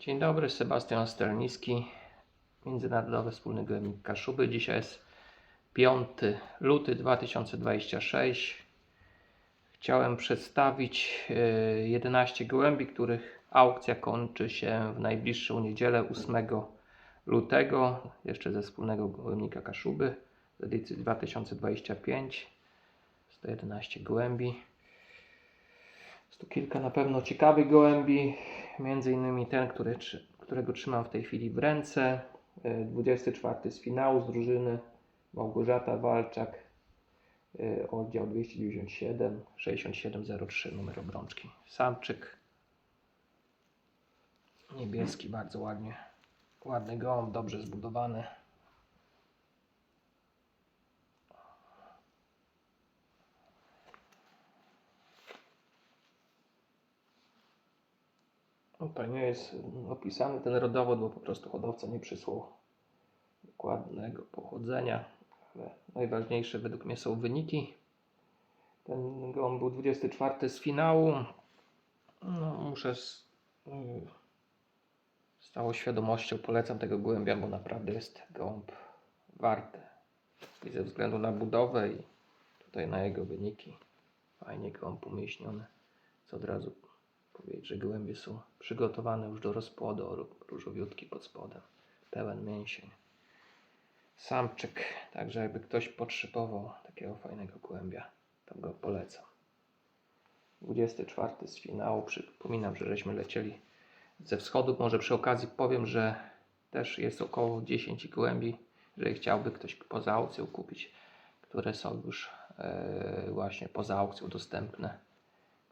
Dzień dobry, Sebastian Stelniski, Międzynarodowy Wspólny Gołębnik Kaszuby. Dzisiaj jest 5 luty 2026. Chciałem przedstawić e, 11 gołębi, których aukcja kończy się w najbliższą niedzielę 8 lutego, jeszcze ze Wspólnego Gołębnika Kaszuby z edycji 2025. 111 gołębi. Jest tu kilka na pewno ciekawych gołębi, między innymi ten, który, którego trzymam w tej chwili w ręce. E, 24 z finału z drużyny Małgorzata Walczak, e, oddział 297 6703 numer obrączki. Samczyk niebieski, bardzo ładnie, ładny gołąb, dobrze zbudowany. Tutaj nie jest opisany ten rodowód, bo po prostu hodowca nie przysłał dokładnego pochodzenia, ale najważniejsze według mnie są wyniki. Ten gołąb był 24 z finału. No, muszę z, y, z całą świadomością polecam tego gołębia, bo naprawdę jest gołąb warty. I ze względu na budowę i tutaj na jego wyniki. Fajnie gołąb umieśniony, co od razu że gołębie są przygotowane już do rozpłodu, ró- różowiutki pod spodem, pełen mięsień. Samczyk, także jakby ktoś potrzebował takiego fajnego gołębia, to go polecam. 24 z finału, przypominam, że żeśmy lecieli ze wschodu, może przy okazji powiem, że też jest około 10 gołębi, jeżeli chciałby ktoś poza aukcją kupić, które są już e, właśnie poza aukcją dostępne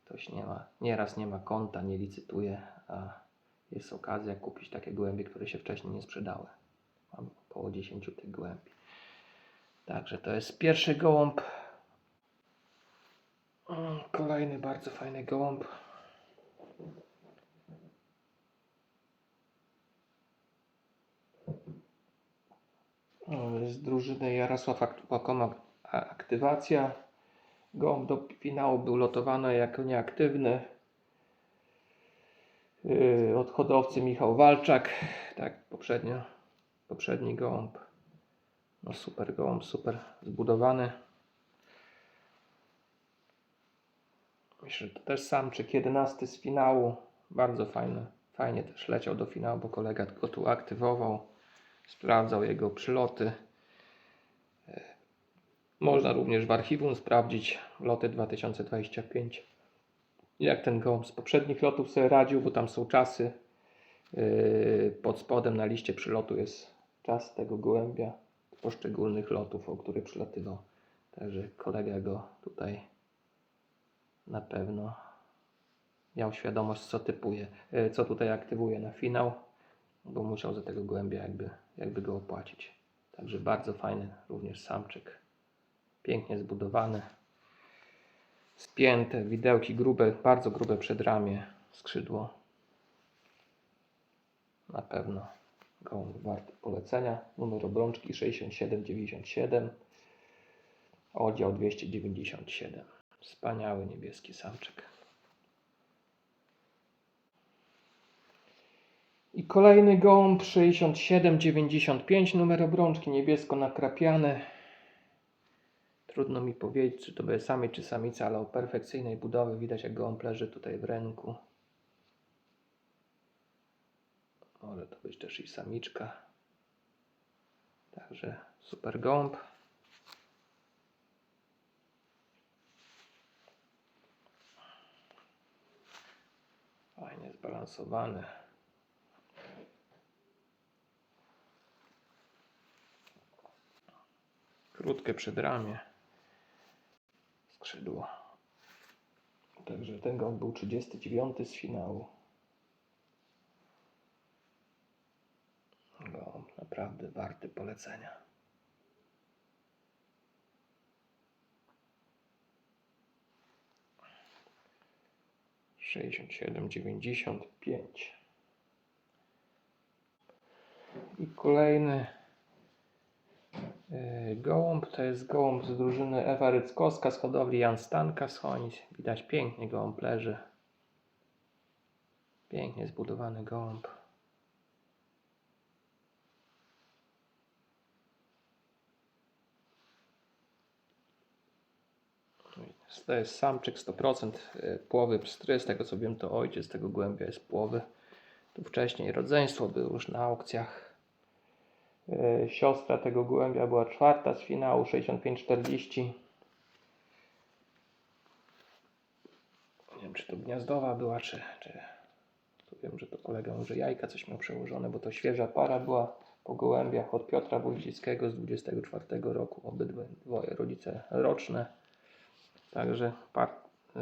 ktoś nie ma, nieraz nie ma konta, nie licytuje, a jest okazja kupić takie gołębie, które się wcześniej nie sprzedały. Mam około 10 tych gołębi. Także to jest pierwszy gołąb. Kolejny bardzo fajny gołąb. Z drużyny Jarosław Ak- Łakoma a- aktywacja. Gołąb do finału był lotowany jako nieaktywny. Yy, Od hodowcy Michał Walczak. Tak, poprzednio. Poprzedni gołąb. No super gołąb, super zbudowany. Myślę, że to też samczyk 11 z finału. Bardzo fajny. Fajnie też leciał do finału, bo kolega go tu aktywował. Sprawdzał jego przyloty. Można również w archiwum sprawdzić loty 2025. Jak ten gołąb z poprzednich lotów sobie radził, bo tam są czasy. Yy, Pod spodem na liście przylotu jest czas tego gołębia poszczególnych lotów, o które przylatywał. Także kolega go tutaj na pewno miał świadomość, co typuje, yy, co tutaj aktywuje na finał, bo musiał za tego gołębia jakby, jakby go opłacić. Także bardzo fajny również samczyk pięknie zbudowany. Spięte, widełki grube, bardzo grube przedramię, skrzydło. Na pewno gołąb warty polecenia. Numer obrączki 6797, oddział 297. Wspaniały niebieski samczyk. I kolejny gołąb 6795, numer obrączki niebiesko nakrapiany. Trudno mi powiedzieć, czy to były samiec czy samica, ale o perfekcyjnej budowie widać, jak gołąb leży tutaj w ręku. Może to być też i samiczka. Także super gołąb. Fajnie zbalansowany. Krótkie przedramię skrzydło. Także ten gołąb był 39 z finału. Gołąb naprawdę warty polecenia. Sześćdziesiąt siedem, dziewięćdziesiąt pięć. I kolejny E, gołąb to jest gołąb z drużyny Ewa Ryckowska z hodowli Jan Stanka z Chońś. Widać pięknie gołąb leży. Pięknie zbudowany gołąb. No to jest samczyk 100% e, płowy pstry, z tego co wiem to ojciec tego głębia jest płowy. Tu wcześniej rodzeństwo było już na aukcjach. Y, Siostra tego gołębia była czwarta z finału 65-40. Nie wiem, czy to gniazdowa była, czy, czy... Tu wiem, że to kolega może jajka coś miał przełożone, bo to świeża para była po gołębiach od Piotra Wójcickiego z 24 roku. Obydwoje rodzice roczne. Także par, y,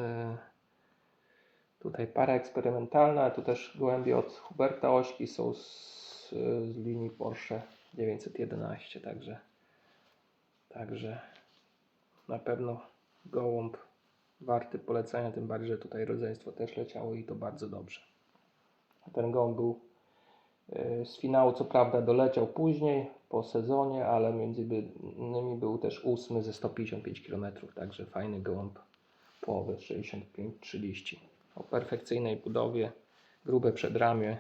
tutaj para eksperymentalna, tu też gołębie od Huberta Ośki są z, z linii Porsche 911. Także, także na pewno gołąb warty polecenia, tym bardziej, że tutaj rodzeństwo też leciało i to bardzo dobrze. Ten gołąb był y, z finału, co prawda, doleciał później po sezonie, ale między innymi był też ósmy ze 155 km, także fajny gołąb połowy 65-30 o perfekcyjnej budowie, grube przedramię.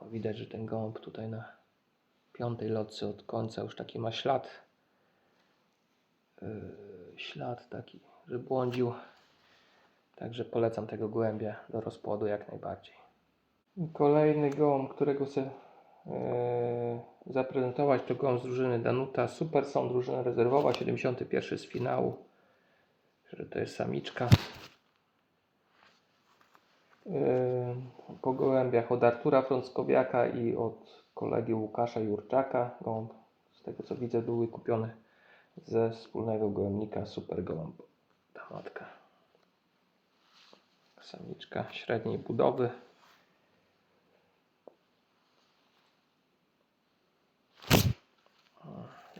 O, widać, że ten gołąb tutaj na piątej lotce od końca już taki ma ślad. Yy, ślad taki, że błądził. Także polecam tego gołębia do rozpłodu jak najbardziej. Kolejny gołąb, którego chcę e, zaprezentować, to gołąb z drużyny Danuta. Super są drużyna rezerwowa, 71 z finału. Że to jest samiczka. E, po gołębiach od Artura Frąckowiaka i od kolegi Łukasza Jurczaka. Gołąb, z tego co widzę, był kupiony ze wspólnego gołębnika Super Gołąb. Ta matka. Samiczka średniej budowy.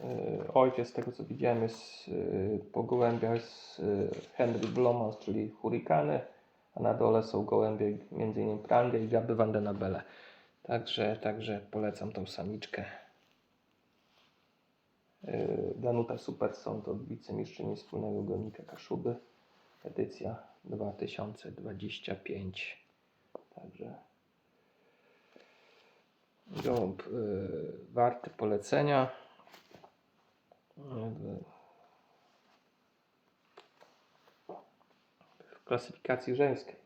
Y, Ojciec, z tego co widziałem, jest y, po gołębiach y, Henry Blomans, czyli hurikany, a na dole są gołębie m.in. Prangę i Gaby Vandenabele. Także, także polecam tą samiczkę. Y, Danuta Super są to wicemistrzyni wspólnego gołębnika Kaszuby. Edycja 2025. Także gołąb y, warty polecenia. W klasyfikacji żeńskiej.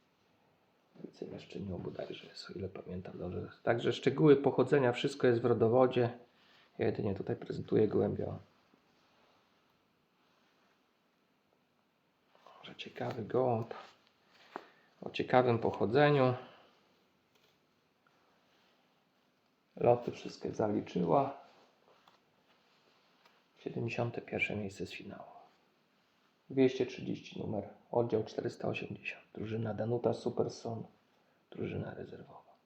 Wicemistrzynią bodajże jest, o ile pamiętam dobrze. Także szczegóły pochodzenia, wszystko jest w rodowodzie. Ja jedynie tutaj prezentuję gołębia. Że ciekawy gołąb o ciekawym pochodzeniu. Loty wszystkie zaliczyła. 71 miejsce z finału. 230 numer, oddział 480. Drużyna Danuta Superson, drużyna rezerwowa.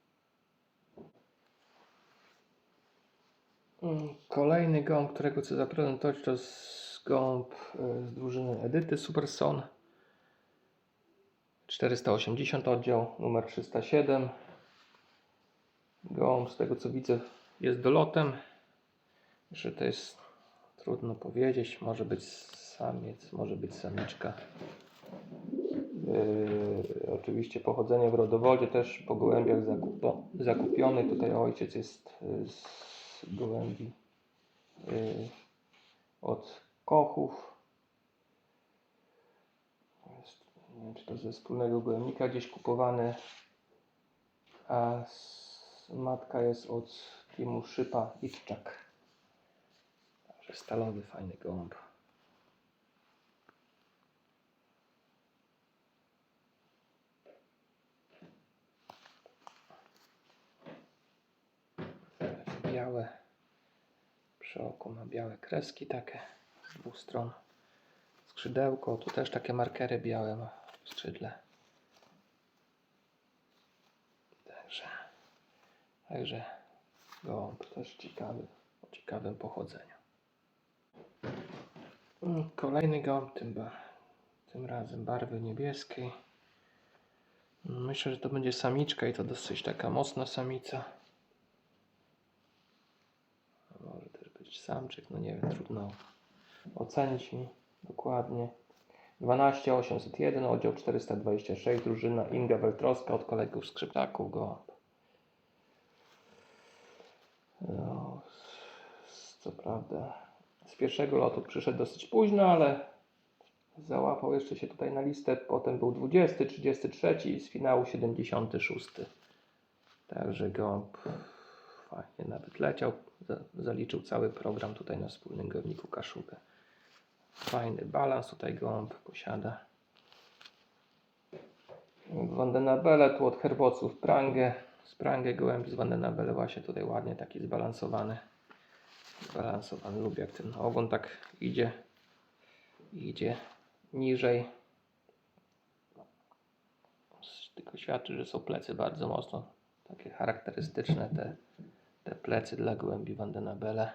Mm, Kolejny gąb, którego chcę zaprezentować, to jest gąb e, z drużyny Edyty Superson. 480 oddział, numer 307. Gołąb, z tego co widzę, jest dolotem. Że to jest trudno powiedzieć. Może być samiec, może być samiczka. Yy, oczywiście pochodzenie w rodowodzie też po gołębiach zakupo, zakupiony. Tutaj ojciec jest yy, z gołębi yy, od Kochów. Jest, nie wiem, czy to ze wspólnego gołębnika gdzieś kupowany. A matka jest od Timu Szypa Itczak. Także stalowy, fajny gołąb. Białe. Przy oku ma białe kreski takie z dwóch stron. Skrzydełko, tu też takie markery białe ma w skrzydle. Także, także gołąb też ciekawy, o ciekawym pochodzeniu. Mm, Kolejny gołąb, tym, tym razem barwy niebieskiej. Myślę, że to będzie samiczka i to dosyć taka mocna samica. A Być samczyk, no nie wiem, trudno ocenić mi dokładnie. 12801, oddział 426, drużyna Inga Weltrowska od kolegów skrzyptaków gołąb. No, co prawda z pierwszego lotu przyszedł dosyć późno, ale załapał jeszcze się tutaj na listę, potem był 20, 33 i z finału 76. Także gołąb fajnie nawet leciał, za- zaliczył cały program tutaj na wspólnym gołębniku Kaszubę. Fajny balans tutaj gołąb posiada. Wandenabele tu od herboców prangę. Sprangę gołębi z Wandenabele właśnie tutaj ładnie taki zbalansowany. Zbalansowany. Lubię jak ten ogon tak idzie. Idzie niżej. Tylko świadczy, że są plecy bardzo mocno takie charakterystyczne te, te plecy dla gołębi Wandenabele.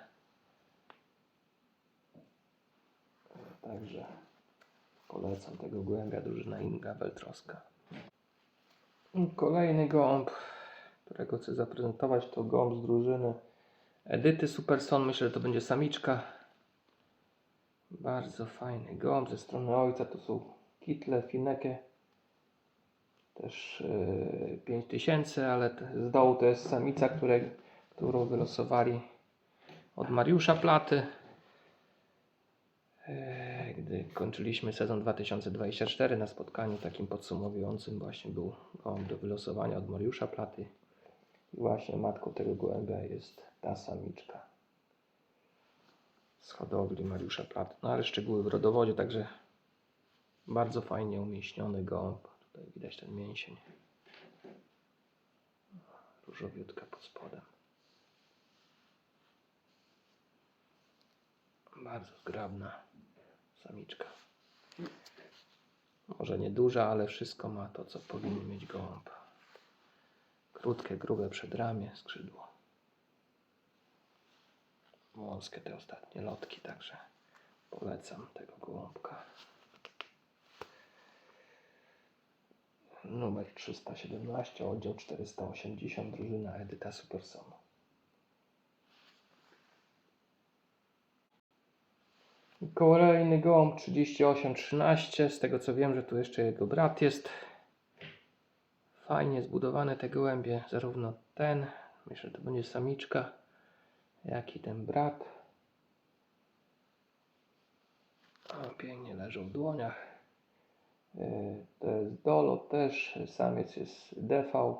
Także polecam tego gołębia drużyna Inga Beltroska. Kolejny gołąb, którego chcę zaprezentować, to gołąb z drużyny Edyty Superson. Myślę, że to będzie samiczka. Bardzo fajny gołąb ze strony ojca. To są kitle, fineke. Też yy, 5000, ale z dołu to jest samica, które, którą wylosowali od Mariusza Platy. E, Gdy kończyliśmy sezon 2024 na spotkaniu takim podsumowującym właśnie był gołąb do wylosowania od Mariusza Platy. I właśnie matką tego gołębia jest ta samiczka z hodowli Mariusza Platy. No ale szczegóły w rodowodzie, także bardzo fajnie umieśniony gołąb. Tutaj widać ten mięsień. Różowiutka pod spodem. Bardzo zgrabna samiczka. Może nie duża, ale wszystko ma to, co powinien mieć gołąb. Krótkie, grube przedramię, skrzydło. Wąskie te ostatnie lotki, także polecam tego gołąbka. Numer 317, oddział 480, drużyna Edyta Superson. Kolejny gołąb 3813. Z tego co wiem, że tu jeszcze jego brat jest. Fajnie zbudowane te gołębie, zarówno ten, myślę, że to będzie samiczka, jak i ten brat. O, pięknie leżą w dłoniach. Yy, To jest dolot też, samiec jest DV,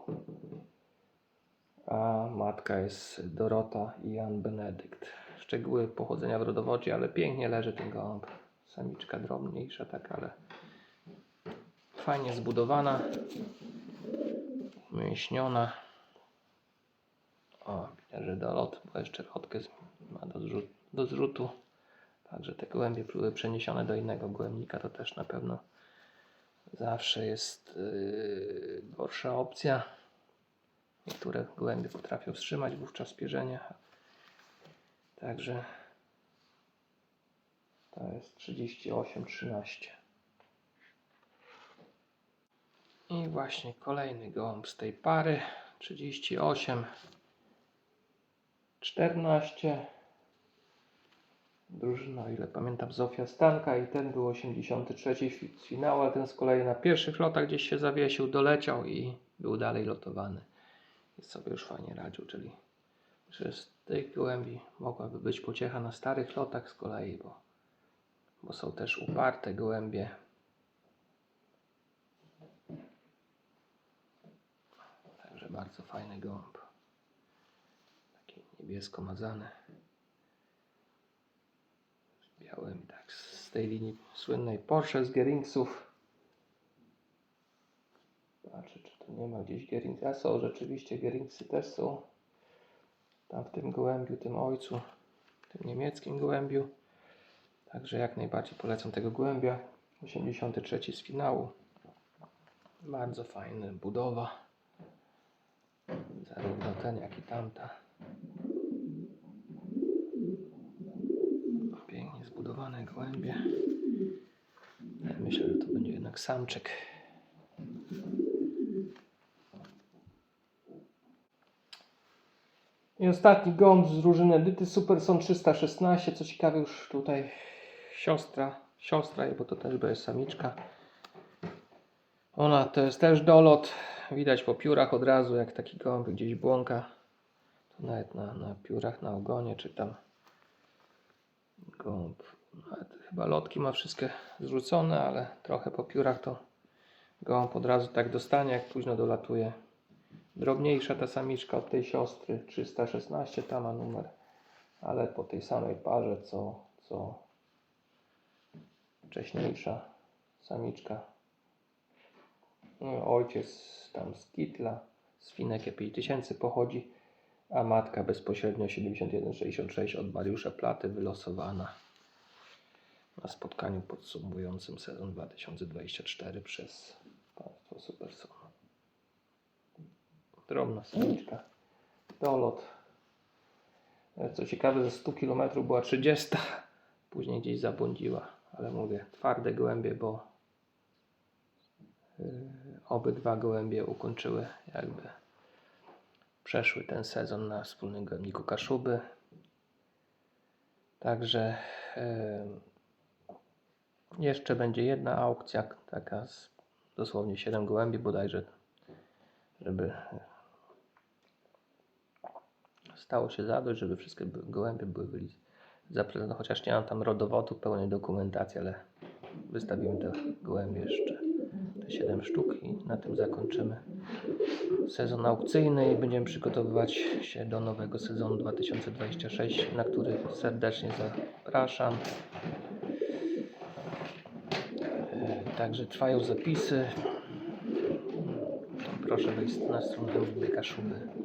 a matka jest Dorota i Jan Benedykt. Szczegóły pochodzenia w rodowodzie, ale pięknie leży ten gołąb. Samiczka drobniejsza, tak, ale fajnie zbudowana, mięśniona. O, widać, że dolot, bo jeszcze lotkę ma do, zrzu- do zrzutu. Także te gołębie były przeniesione do innego gołębnika, to też na pewno zawsze jest yy, gorsza opcja. Niektóre gołębie potrafią wstrzymać wówczas pierzenie. Także to jest 38-13. I właśnie kolejny gołąb z tej pary 38 14 Drużyna, o ile pamiętam, Zofia Stanka i ten był 83 fi- z finału, a ten z kolei na pierwszych lotach gdzieś się zawiesił, doleciał i był dalej lotowany. I sobie już fajnie radził, czyli że z tych gołębi mogłaby być pociecha na starych lotach z kolei, bo, bo są też uparte gołębie. Także bardzo fajny gołąb. Taki niebiesko mazany. Z białym, tak, z tej linii słynnej Porsche z Geringsów. Patrzę, czy tu nie ma gdzieś Gerings. A są, rzeczywiście Geringsy też są. Tam w tym gołębiu, tym ojcu, tym niemieckim gołębiu. Także jak najbardziej polecam tego gołębia. 83 z finału. Bardzo fajny budowa. Zarówno ten, jak i tamta. Pięknie zbudowane gołębie. Myślę, że to będzie jednak samczyk. I ostatni gołąb z drużyny Edyty Super są 316. Co ciekawe, już tutaj siostra, siostra, bo to też jest samiczka. Ona to jest też dolot. Widać po piórach od razu, jak taki gołąb gdzieś błąka. Tu nawet na, na piórach, na ogonie, czy tam gołąb Nawet Chyba lotki ma wszystkie zrzucone, ale trochę po piórach to gołąb od razu tak dostanie, jak późno dolatuje. Drobniejsza ta samiczka od tej siostry, 316 ta ma numer, ale po tej samej parze co, co wcześniejsza samiczka. No, ojciec tam z Kitla, z Fineke 5000 pochodzi, a matka bezpośrednio 7166 od Mariusza Platy wylosowana na spotkaniu podsumowującym sezon 2024 przez Państwo Superson. Drobna samiczka. Dolot. E, Co ciekawe, ze 100 km była 30. Później gdzieś zabłądziła. Ale mówię, twarde gołębie, bo yy, obydwa gołębie ukończyły jakby przeszły ten sezon na wspólnym gołębniku Kaszuby. Także yy, jeszcze będzie jedna aukcja, taka z dosłownie 7 gołębi bodajże, żeby stało się zadość, żeby wszystkie gołębie były zaprezentowane, chociaż nie mam tam rodowodu pełnej dokumentacji, ale wystawimy te gołębie jeszcze, te 7 sztuk i na tym zakończymy sezon aukcyjny i będziemy przygotowywać się do nowego sezonu 2026, na który serdecznie zapraszam. E, Także trwają zapisy. Proszę wejść na stronę wykaszuby.pl, zapoznać